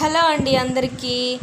Hello అండి అందరికీ.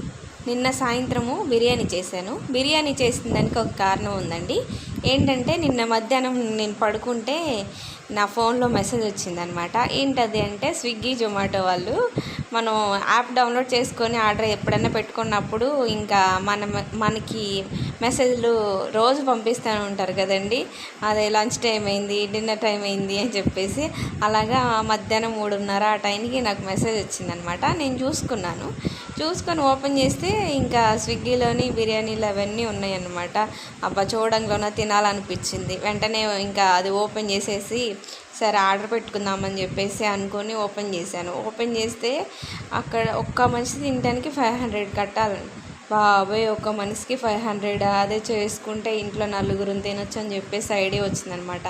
నిన్న సాయంత్రము బిర్యానీ చేశాను. బిర్యానీ చేసిన దానికి ఒక కారణం ఉందండి. ఏంటంటే నిన్న మధ్యాహ్నం నేను పడుకుంటే నా ఫోన్లో మెసేజ్ వచ్చిందనమాట. ఏంటది అంటే స్విగ్గీ జొమాటో వాళ్ళు మనం యాప్ డౌన్లోడ్ చేసుకొని ఆర్డర్ ఎప్పుడైనా పెట్టుకున్నప్పుడు ఇంకా మన మనకి మెసేజ్లు రోజు పంపిస్తూనే ఉంటారు కదండి. అదే లంచ్ టైం అయింది డిన్నర్ టైం అయింది అని చెప్పేసి అలాగా మధ్యాహ్నం మూడున్నర ఆ టైంకి నాకు మెసేజ్ వచ్చిందనమాట. నేను చూసుకున్నాను. చూసుకొని ఓపెన్ చేస్తే ఇంకా స్విగ్గీలోని బిర్యానీలు అవన్నీ ఉన్నాయన్నమాట. అబ్బా చూడంలోనే తినాలనిపించింది. వెంటనే ఇంకా అది ఓపెన్ చేసేసి సరే ఆర్డర్ పెట్టుకుందామని చెప్పేసి అనుకొని ఓపెన్ చేశాను. ఓపెన్ చేస్తే అక్కడ ఒక్క మనిషి తినడానికి ఫైవ్ హండ్రెడ్ కట్టాలి. బాబాయ్ ఒక మనిషికి ఫైవ్ హండ్రెడ్ అదే చేసుకుంటే ఇంట్లో నలుగురు తినొచ్చు అని చెప్పేసి ఐడియా వచ్చిందనమాట.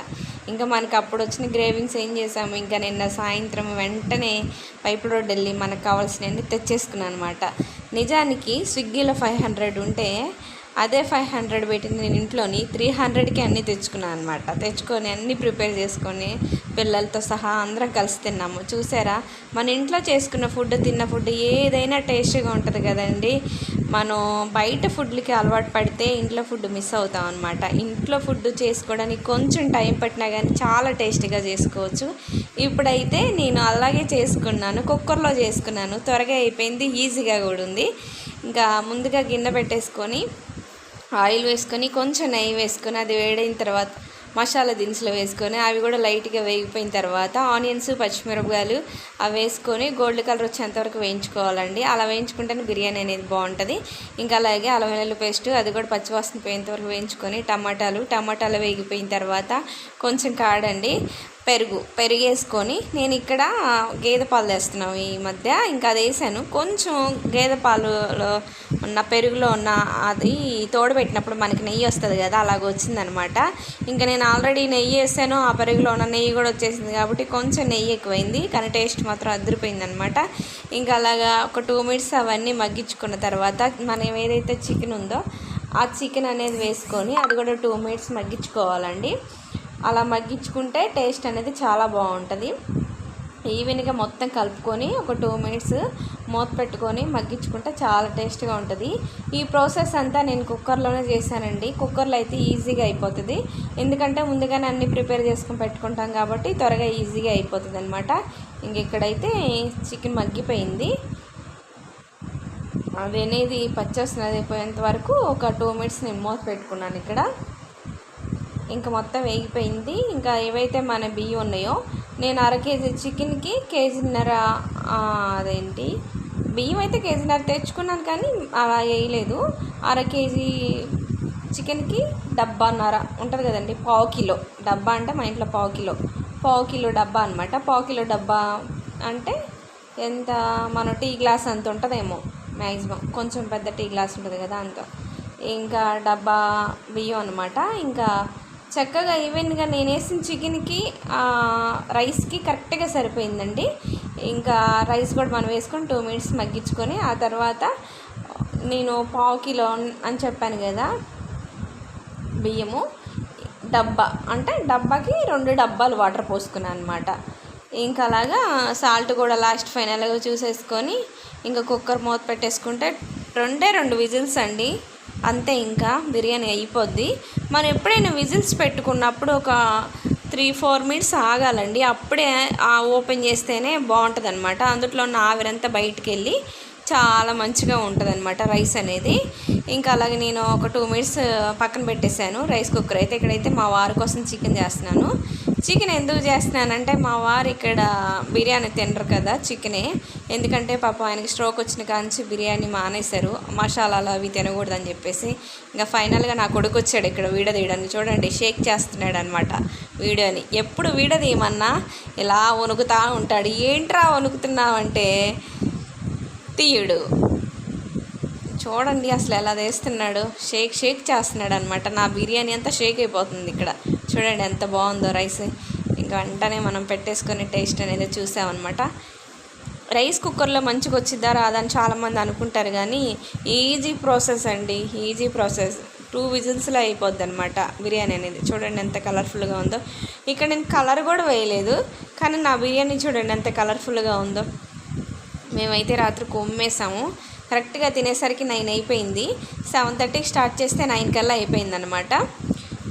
ఇంకా మనకి అప్పుడు వచ్చిన గ్రేవింగ్స్ ఏం చేసాము ఇంకా నిన్న సాయంత్రం వెంటనే పైప్ రోడ్ వెళ్ళి మనకు కావాల్సినవన్నీ తెచ్చేసుకున్నాను అనమాట నిజానికి స్విగ్గీలో ఫైవ్ హండ్రెడ్ ఉంటే అదే ఫైవ్ హండ్రెడ్ పెట్టి నేను ఇంట్లోని. త్రీ హండ్రెడ్కి అన్నీ తెచ్చుకున్నాను అనమాట తెచ్చుకొని అన్నీ ప్రిపేర్ చేసుకొని పిల్లలతో సహా అందరం కలిసి తిన్నాము. చూసారా? మన ఇంట్లో చేసుకున్న ఫుడ్ తిన్న ఫుడ్ ఏదైనా టేస్టీగా ఉంటుంది కదండి. మనం బయట ఫుడ్లకి అలవాటు పడితే ఇంట్లో ఫుడ్ మిస్ అవుతాం అనమాట ఇంట్లో ఫుడ్ చేసుకోవడానికి కొంచెం టైం పట్టినా కానీ చాలా టేస్టీగా చేసుకోవచ్చు. ఇప్పుడైతే నేను అలాగే చేసుకున్నాను. కుక్కర్లో చేసుకున్నాను. త్వరగా అయిపోయింది. ఈజీగా కూడా ఉంది. ఇంకా ముందుగా గిన్నె పెట్టేసుకొని ఆయిల్ వేసుకొని కొంచెం నెయ్యి వేసుకొని అది వేడైన తర్వాత మసాలా దినుసులు వేసుకొని అవి కూడా లైట్గా వేగిపోయిన తర్వాత ఆనియన్స్ పచ్చిమిరపకాయలు అవి వేసుకొని గోల్డ్ కలర్ వచ్చేంతవరకు వేయించుకోవాలండి. అలా వేయించుకుంటేనే బిర్యానీ అనేది బాగుంటుంది. ఇంకా అలాగే అల్లం వెల్లుల్లి పేస్ట్ అది కూడా పచ్చివాసన పోయేంత వరకు వేయించుకొని టమాటాలు టమాటాలు వేగిపోయిన తర్వాత కొంచెం కాడండి పెరుగు పెరుగు వేసుకొని నేను ఇక్కడ గేదె పాలు తెస్తున్నాం ఈ మధ్య. ఇంకా అది వేసాను. కొంచెం గేదె పాలులో ఉన్న పెరుగులో ఉన్న అది తోడబెట్టినప్పుడు మనకి నెయ్యి వస్తుంది కదా అలాగ వచ్చిందనమాట. ఇంకా నేను ఆల్రెడీ నెయ్యి వేసాను ఆ పెరుగులో ఉన్న నెయ్యి కూడా వచ్చేసింది కాబట్టి కొంచెం నెయ్యి ఎక్కువైంది కానీ టేస్ట్ మాత్రం అదిరిపోయింది అనమాట ఇంకా అలాగా ఒక టూ మినిట్స్ అవన్నీ మగ్గించుకున్న తర్వాత మనం ఏదైతే చికెన్ ఉందో ఆ చికెన్ అనేది వేసుకొని అది కూడా టూ మినిట్స్ మగ్గించుకోవాలండి. అలా మగ్గించుకుంటే టేస్ట్ అనేది చాలా బాగుంటుంది. ఈవెన్గా మొత్తం కలుపుకొని ఒక టూ మినిట్స్ మూత పెట్టుకొని మగ్గించుకుంటే చాలా టేస్ట్గా ఉంటుంది. ఈ ప్రాసెస్ అంతా నేను కుక్కర్లోనే చేశానండి. కుక్కర్లో అయితే ఈజీగా అయిపోతుంది. ఎందుకంటే ముందుగానే అన్నీ ప్రిపేర్ చేసుకొని పెట్టుకుంటాం కాబట్టి త్వరగా ఈజీగా అయిపోతుంది అనమాట ఇంక ఇక్కడైతే చికెన్ మగ్గిపోయింది. అది అనేది పచ్చొస్తున్నది అయిపోయేంత వరకు ఒక టూ మినిట్స్ నేను మూత పెట్టుకున్నాను ఇక్కడ. ఇంకా మొత్తం వేగిపోయింది. ఇంకా ఏవైతే మన బియ్యం ఉన్నాయో నేను అర కేజీ చికెన్కి కేజీన్నర అదేంటి బియ్యం అయితే కేజీన్నర తెచ్చుకున్నాను కానీ అలా వేయలేదు. అర కేజీ చికెన్కి డబ్బాన్నర ఉంటుంది కదండి పావు కిలో. డబ్బా అంటే మా ఇంట్లో పావు కిలో. పావు కిలో డబ్బా అనమాట పావు కిలో డబ్బా అంటే ఎంత మన టీ గ్లాస్ అంత ఉంటుందేమో మ్యాక్సిమం కొంచెం పెద్ద టీ గ్లాస్ ఉంటుంది కదా అంత. ఇంకా డబ్బా బియ్యం అనమాట ఇంకా చక్కగా ఈవెన్గా నేను వేసిన చికెన్కి రైస్కి కరెక్ట్గా సరిపోయిందండి. ఇంకా రైస్ కూడా మనం వేసుకొని టూ మినిట్స్ మగ్గించుకొని ఆ తర్వాత నేను పావు కిలో అని చెప్పాను కదా బియ్యము డబ్బా అంటే డబ్బాకి రెండు డబ్బాలు వాటర్ పోసుకున్నాను అనమాట ఇంకా అలాగా సాల్ట్ కూడా లాస్ట్ ఫైనల్గా చూసేసుకొని ఇంకా కుక్కర్ మూత పెట్టేసుకుంటే రెండే రెండు విజిల్స్ అండి. అంతే ఇంకా బిర్యానీ అయిపోద్ది. మనం ఎప్పుడైనా విజిల్స్ పెట్టుకున్నప్పుడు ఒక త్రీ ఫోర్ మినిట్స్ ఆగాలండి. అప్పుడే ఓపెన్ చేస్తేనే బాగుంటుంది అనమాట అందులో ఉన్న ఆవిరంతా బయటికి వెళ్ళి చాలా మంచిగా ఉంటుంది అనమాట రైస్ అనేది. ఇంకా అలాగే నేను ఒక టూ మినిట్స్ పక్కన పెట్టేశాను రైస్ కుక్కర్ అయితే. ఇక్కడైతే మా వారి కోసం చికెన్ చేస్తున్నాను. చికెన్ ఎందుకు చేస్తున్నానంటే మా వారు ఇక్కడ బిర్యానీ తినరు కదా చికెనే. ఎందుకంటే పాప ఆయనకి స్ట్రోక్ వచ్చిన కాంచి బిర్యానీ మానేశారు. మసాలాలు అవి తినకూడదని చెప్పేసి ఇంకా ఫైనల్గా నా కొడుకు వచ్చాడు ఇక్కడ వీడియో తీయడానికి. చూడండి షేక్ చేస్తున్నాడు అనమాట వీడియోని. ఎప్పుడు వీడియో తీయమన్నా ఇలా వణుకుతా ఉంటాడు. ఏంట్రా వణుకుతున్నావంటే తీయుడు. చూడండి అసలు ఎలా వేస్తున్నాడు షేక్ షేక్ చేస్తున్నాడు అనమాట నా బిర్యానీ అంతా షేక్ అయిపోతుంది ఇక్కడ. చూడండి ఎంత బాగుందో రైస్. ఇంకా వెంటనే మనం పెట్టేసుకునే టేస్ట్ అనేది చూసామన్నమాట. రైస్ కుక్కర్లో మంచిగా వచ్చిద్దా రాదని చాలామంది అనుకుంటారు కానీ ఈజీ ప్రాసెస్ అండి ఈజీ ప్రాసెస్. టూ విజిల్స్లో అయిపోద్ది అనమాట బిర్యానీ అనేది. చూడండి ఎంత కలర్ఫుల్గా ఉందో. ఇక్కడ నేను కలర్ కూడా వేయలేదు కానీ నా బిర్యానీ చూడండి ఎంత కలర్ఫుల్గా ఉందో. మేమైతే రాత్రి కొమ్మేసాము. కరెక్ట్గా తినేసరికి నైన్ అయిపోయింది. సెవెన్ థర్టీకి స్టార్ట్ చేస్తే నైన్ కల్లా అయిపోయింది అనమాట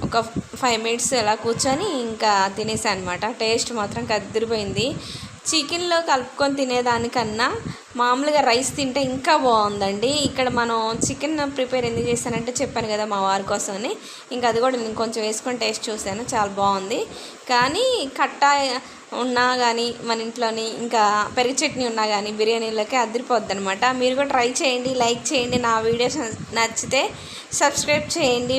ఒక ఫైవ్ మినిట్స్ అలా కూర్చొని ఇంకా తినేసాను అనమాట టేస్ట్ మాత్రం కదిరిపోయింది. చికెన్లో కలుపుకొని తినేదానికన్నా మామూలుగా రైస్ తింటే ఇంకా బాగుందండి. ఇక్కడ మనం చికెన్ ప్రిపేర్ ఎందుకు చేశానంటే చెప్పాను కదా మా వారి కోసమని. ఇంకా అది కూడా నేను కొంచెం వేసుకొని టేస్ట్ చూశాను. చాలా బాగుంది. కానీ కట్టా ఉన్నా కానీ మన ఇంట్లోని ఇంకా పెరుగు చట్నీ ఉన్నా కానీ బిర్యానీలోకి అదిరిపోద్ది అనమాట మీరు కూడా ట్రై చేయండి లైక్ చేయండి. నా వీడియోస్ నచ్చితే సబ్స్క్రైబ్ చేయండి.